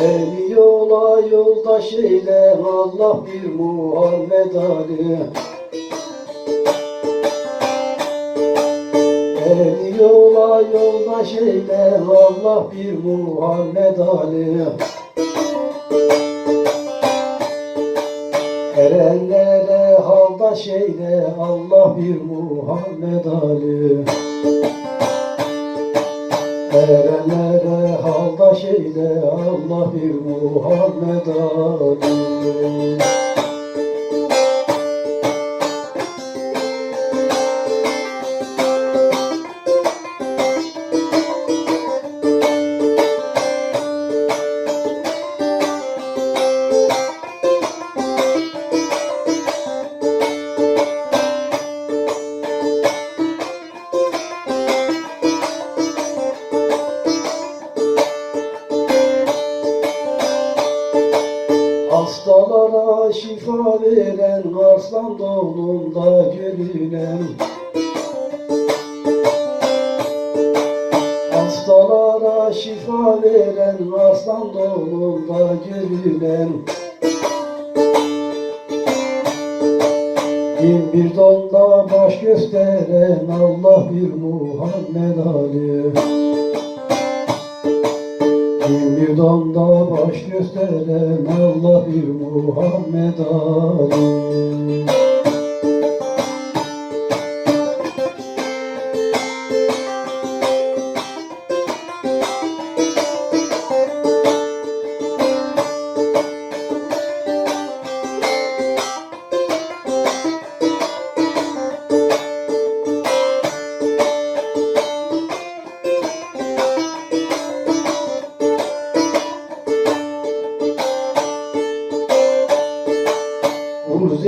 Beni yola yoldaş eyle Allah bir Muhammed Ali. Beni yola yoldaş eyle Allah bir Muhammed Ali. Erenlere haldaş eyle Allah bir Muhammed Ali. Erenlere haldaş eyle Allah bir Muhammed Ali Hastalara şifa veren Arslan doğumunda görünen Hastalara şifa veren Arslan doğumunda görünen Bin bir donda baş gösteren Allah bir Muhammed Ali Bin bir donda baş gösteren Allah bir Muhammed Ali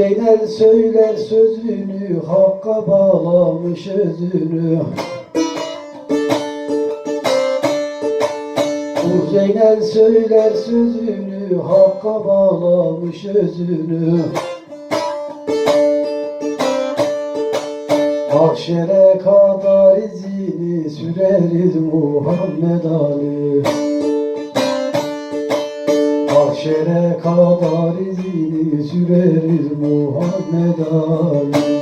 Zeynel söyler sözünü Hakka bağlamış özünü. Ur Zeynel söyler sözünü Hakka bağlamış özünü. Mahşere kadar izini süreriz Muhammed Ali Mahşere kadar izini süreriz Muhammed Ali